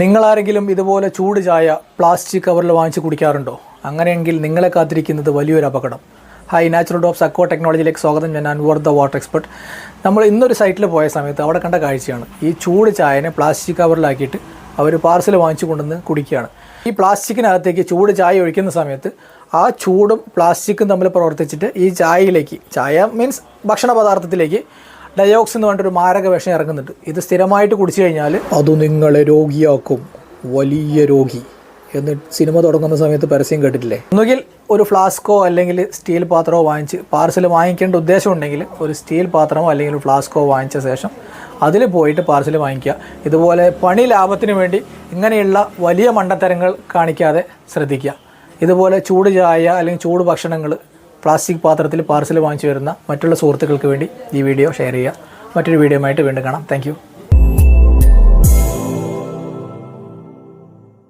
നിങ്ങളാരെങ്കിലും ഇതുപോലെ ചൂട് ചായ പ്ലാസ്റ്റിക് കവറിൽ വാങ്ങിച്ച് കുടിക്കാറുണ്ടോ? അങ്ങനെയെങ്കിൽ നിങ്ങളെ കാത്തിരിക്കുന്നത് വലിയൊരു അപകടം. ഹായ് നാച്ചുറൽ ഡോപ്സ് അക്കോ ടെക്നോളജിയിലേക്ക് സ്വാഗതം. ഞാൻ അൻവർ ദ വാട്ടർ എക്സ്പെർട്ട് നമ്മൾ ഇന്നൊരു സൈറ്റിൽ പോയ സമയത്ത് അവിടെ കണ്ട കാഴ്ചയാണ്. ഈ ചൂട് ചായനെ പ്ലാസ്റ്റിക് കവറിലാക്കിയിട്ട് അവർ പാർസൽ വാങ്ങിച്ചു കൊണ്ടുവന്ന് കുടിക്കുകയാണ്. ഈ പ്ലാസ്റ്റിക്കിനകത്തേക്ക് ചൂട് ചായ ഒഴിക്കുന്ന സമയത്ത് ആ ചൂടും പ്ലാസ്റ്റിക്കും തമ്മിൽ പ്രവർത്തിച്ചിട്ട് ഈ ചായയിലേക്ക് ചായ മീൻസ് ഭക്ഷണ പദാർത്ഥത്തിലേക്ക് ഡയോക്സ് എന്ന് പറഞ്ഞിട്ടൊരു മാരക വിഷം ഇറങ്ങുന്നുണ്ട്. ഇത് സ്ഥിരമായിട്ട് കുടിച്ചു കഴിഞ്ഞാൽ അത് നിങ്ങളെ രോഗിയാക്കും. വലിയ രോഗി. എന്ന് സിനിമ തുടങ്ങുന്ന സമയത്ത് പരസ്യം കേട്ടിട്ടില്ലേ? ഒന്നുകിൽ ഒരു ഫ്ലാസ്കോ അല്ലെങ്കിൽ സ്റ്റീൽ പാത്രമോ വാങ്ങിച്ച് പാർസൽ വാങ്ങിക്കേണ്ട ഉദ്ദേശം ഉണ്ടെങ്കിൽ ഒരു സ്റ്റീൽ പാത്രമോ അല്ലെങ്കിൽ ഒരു ഫ്ലാസ്കോ വാങ്ങിച്ച ശേഷം അതിൽ പോയിട്ട് പാർസൽ വാങ്ങിക്കുക. ഇതുപോലെ പണി ലാഭത്തിന് വേണ്ടി ഇങ്ങനെയുള്ള വലിയ മണ്ടത്തരങ്ങൾ കാണിക്കാതെ ശ്രദ്ധിക്കുക. ഇതുപോലെ ചൂട് ചായ അല്ലെങ്കിൽ ചൂട് ഭക്ഷണങ്ങൾ പ്ലാസ്റ്റിക് പാത്രത്തിൽ പാർസൽ വാങ്ങിച്ചു വരുന്ന മറ്റുള്ള സുഹൃത്തുക്കൾക്ക് വേണ്ടി ഈ വീഡിയോ ഷെയർ ചെയ്യുക. മറ്റൊരു വീഡിയോ ആയിട്ട് വീണ്ടും കാണാം. താങ്ക്